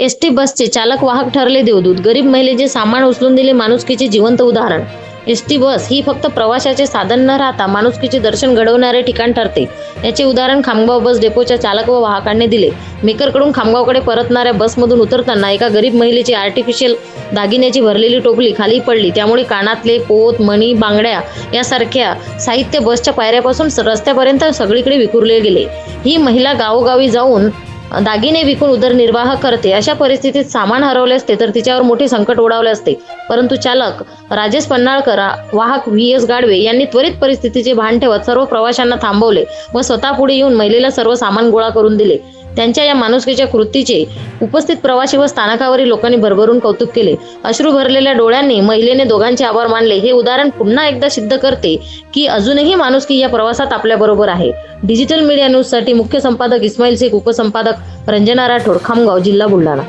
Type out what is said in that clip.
S T बसचे चालक वाहक ठरले देवदूत. गरीब महिलेचे सामान उचलून दिले माणुसकीचे जिवंत उदाहरण. एस टी बस ही फक्त प्रवाशाचे साधन न राहता माणुसकीचे दर्शन घडवणारे ठिकाण ठरते. याचे उदाहरण खामगाव बस डेपोच्या चालक व वाहकांनी दिले. मेकरकडून खामगावकडे परतणाऱ्या बसमधून उतरताना एका गरीब महिलेची आर्टिफिशियल दागिन्याची भरलेली टोपली खाली पडली. त्यामुळे कानातले पोत मणी बांगड्या यासारख्या साहित्य बसच्या पायऱ्यापासून रस्त्यापर्यंत सगळीकडे विखुरले गेले. ही महिला गावोगावी जाऊन दागिने विकून उदरनिर्वाह करते. अशा परिस्थितीत सामान हरवले असते तर तिच्यावर मोठे संकट ओढावले असते. परंतु चालक राजेश पन्नाळकर वाहक व्ही. एस. गाडवे यांनी त्वरित परिस्थितीचे भान ठेवत सर्व प्रवाशांना थांबवले व स्वतः पुढे येऊन महिलेला सर्व सामान गोळा करून दिले. त्यांच्या या माणुसकीच्या कृतीचे उपस्थित प्रवासी व स्थानकावरील लोकांनी भरभरून कौतुक केले. अश्रू भरलेल्या डोळ्यांनी महिलेने दोघांचे आभार मानले. हे उदाहरण पुन्हा एकदा सिद्ध करते की अजूनही माणुसकी या प्रवासात आपल्या बरोबर आहे. डिजिटल मीडिया न्यूजसाठी मुख्य संपादक इस्माईल शेख उपसंपादक रंजना राठोड खामगाव जिल्हा बुलढाणा.